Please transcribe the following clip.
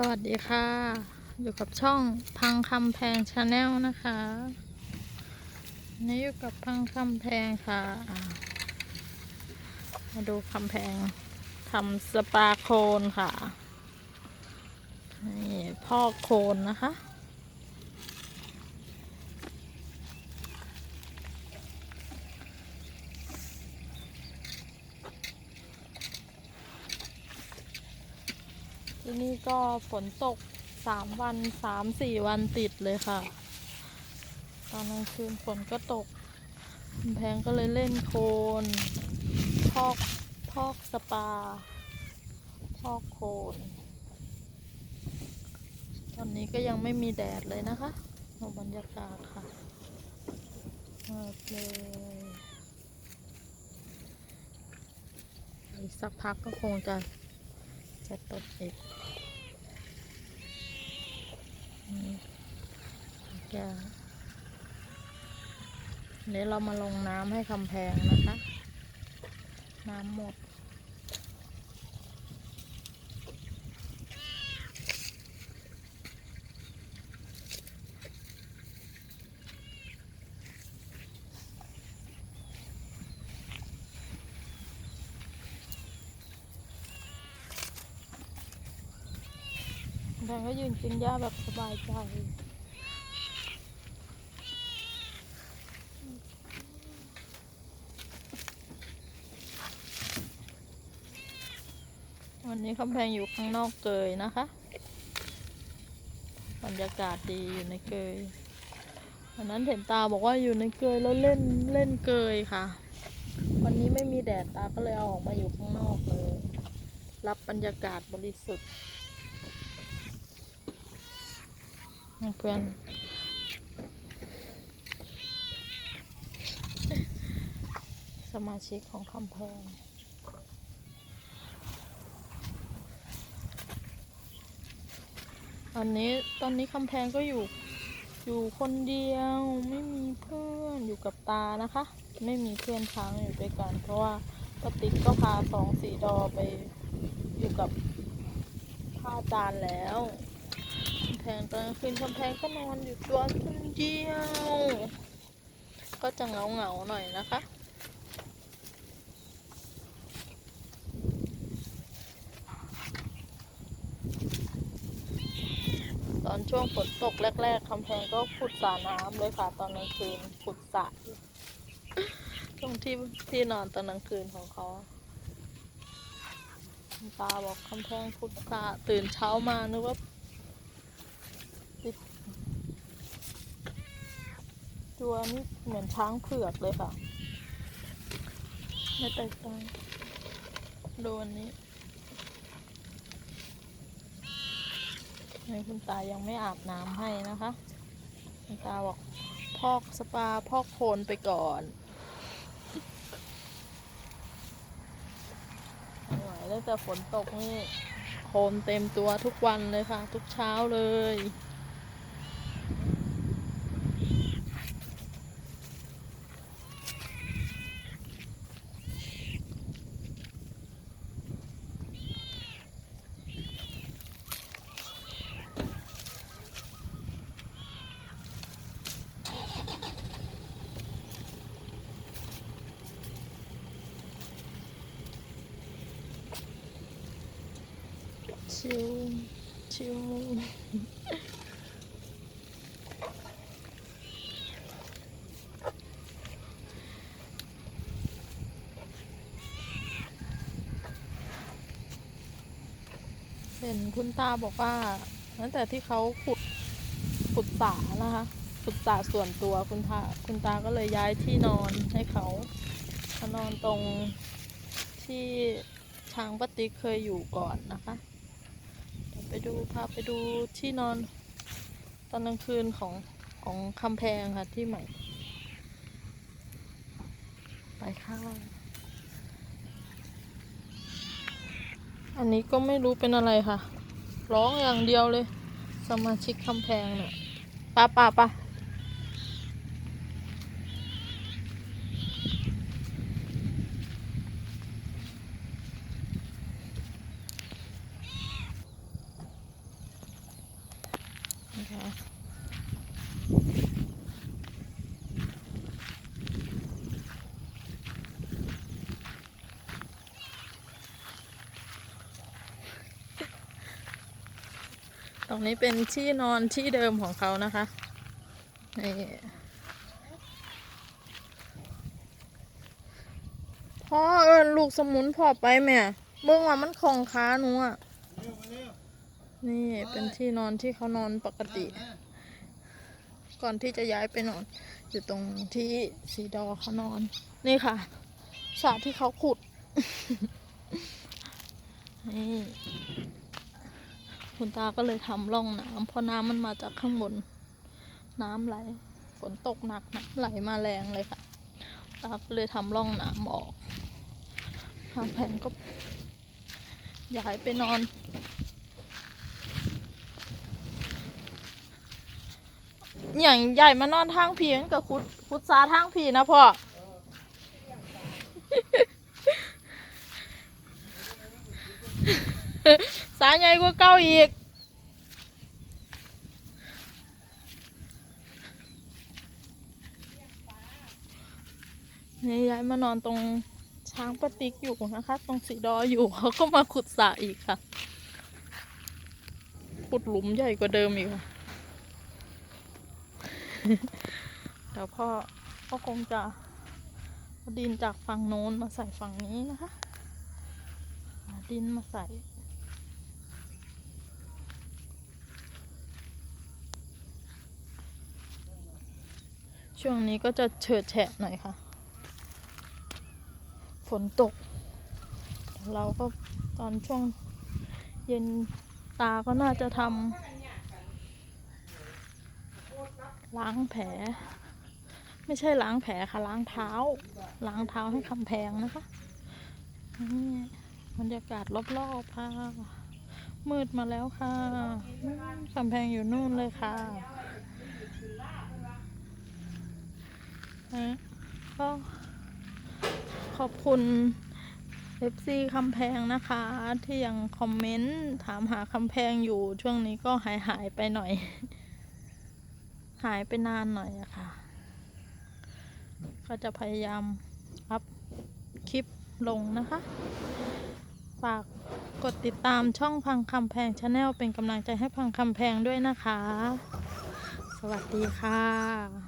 สวัสดีค่ะ อยู่กับช่องพังคำแพงชาแนลนะคะนี่อยู่กับพังคำแพงค่ะ มาดูคำแพงทำสปาโคนค่ะ นี่พ่อโคนนะคะ ที่นี่ก็ฝนตกสามวันสามสี่วันติดเลยค่ะ ตอนกลางคืนฝนก็ตกคุณแพงก็เลยเล่นโคลนพอกพอกสปา พอกโคลนตอนนี้ก็ยังไม่มีแดดเลยนะคะดูบรรยากาศค่ะเปิดเลยอีกสักพักก็คงจะ จะตกอีกแก้วเดี๋ยวเรามาลงน้ำให้คำแพงนะคะ น้ำหมด แพงก็ยืนกินหญ้าแบบสบายใจวันนี้คำแพงอยู่ข้างนอกเกยนะคะ บรรยากาศดีอยู่ในเกยวันนั้นเห็นตาบอกว่าอยู่ในเกยแล้วเล่นเล่นเกยค่ะ วันนี้ไม่มีแดดตาก็เลยเอาออกมาอยู่ข้างนอกเลย รับบรรยากาศบริสุทธิ์ เพื่อนสมาชิกของคำแพงตอนนี้ตอนนี้คำแพงก็อยู่อยู่คนเดียวไม่มีเพื่อนอยู่กับตานะคะ ไม่มีเพื่อนช้างอยู่ด้วยกัน เพราะว่าปติ๊กก็พาสองสีดอไปอยู่กับพ่ออาจารย์แล้ว แพงตอนกลางคืนกำแพงก็นอนอยู่ตัวคนเดียว ก็จะเหงาเหงาหน่อยนะคะตอนช่วงฝนตกแรก ๆคำแพงก็ขุดสระน้ำเลยค่ะตอนกลางคืนขุดสระตรงที่ที่นอนตอนกลางคืนของเขาตาบอกคำแพงขุดสระตื่นเช้ามานึกว่า ตัวนี้เหมือนช้างเผือกเลยค่ะ ไม่แตกต่างดูอันนี้ให้คุณตายังไม่อาบน้ำให้นะคะ คุณตาบอกพอกสปาพอกโคนไปก่อนไม่ไหวแล้วแต่ฝนตกนี่โคนเต็มตัวทุกวันเลยค่ะ ทุกเช้าเลย ชิวชิวเห็นคุณตาบอกว่าตั้งแต่ที่เขาขุดขุดสระนะคะขุดสระส่วนตัวคุณตาคุณตาก็เลยย้ายที่นอนให้เขาเขานอนตรงที่ช้างปาติเคยอยู่ก่อนนะคะ ไปดูพาไปดูที่นอนตอนกลางคืนของของคำแพงค่ะ ที่ใหม่ ไปข้างล่างอันนี้ก็ไม่รู้เป็นอะไรค่ะ ร้องอย่างเดียวเลย สมาชิกคำแพงเนี่ยป้าป้าป้านะต รงนี้เป็นที่นอนที่เดิมของเขานะคะนี่พ่อเอินลูกสมุนพอไปแม่เบื้องว่ามันของค้าหนูอะนี่เป็นที่นอนที่เขานอนปกติ ก่อนที่จะย้ายไปนอน อยู่ตรงที่สีดอเขานอน นี่ค่ะสระที่เขาขุดนี่ คุณตาก็เลยทำร่องน้ำเพราะน้ำมันมาจากข้างบน น้ำไหลฝนตกหนักน้ำไหลมาแรงเลยค่ะตาก็เลยทำร่องน้ำออกทางแผนก็ย้ายไปนอน อย่างใหญ่มานอนทางผีมันกับคุดคุดซาทางผีนะพ่อ สาใหญ่กว่าเก้าอีก นี่ย้ายมานอนตรงช้างปติกอยู่นะคะ ตรงสีดออยู่เขาก็มาขุดสระอีกค่ะ ขุดหลุมใหญ่กว่าเดิมอีกค่ะเดี๋ยวพ่อก็คงจะดินจากฝั่งโน้นมาใส่ฝั่งนี้นะคะ ดินมาใส่ ช่วงนี้ก็จะเฉิดแฉะหน่อยค่ะ ฝนตก เราก็ตอนช่วงเย็นตาก็น่าจะทำล้างแผล ไม่ใช่ล้างแผลค่ะ ล้างเท้า ล้างเท้าให้คำแพงนะคะนี่บรรยากาศรอบๆค่ะ มืดมาแล้วค่ะคำแพงอยู่นู่นเลยค่ะ นะก็ขอบคุณ FC คำแพงนะคะ ที่ยังคอมเมนต์ถามหาคำแพงอยู่ช่วงนี้ก็หายหายไปหน่อย หายไปนานหน่อยอะค่ะ ก็จะพยายามอัพคลิปลงนะคะ ฝากกดติดตามช่องพังคำแพงชาแนลเป็นกำลังใจให้พังคำแพงด้วยนะคะ สวัสดีค่ะ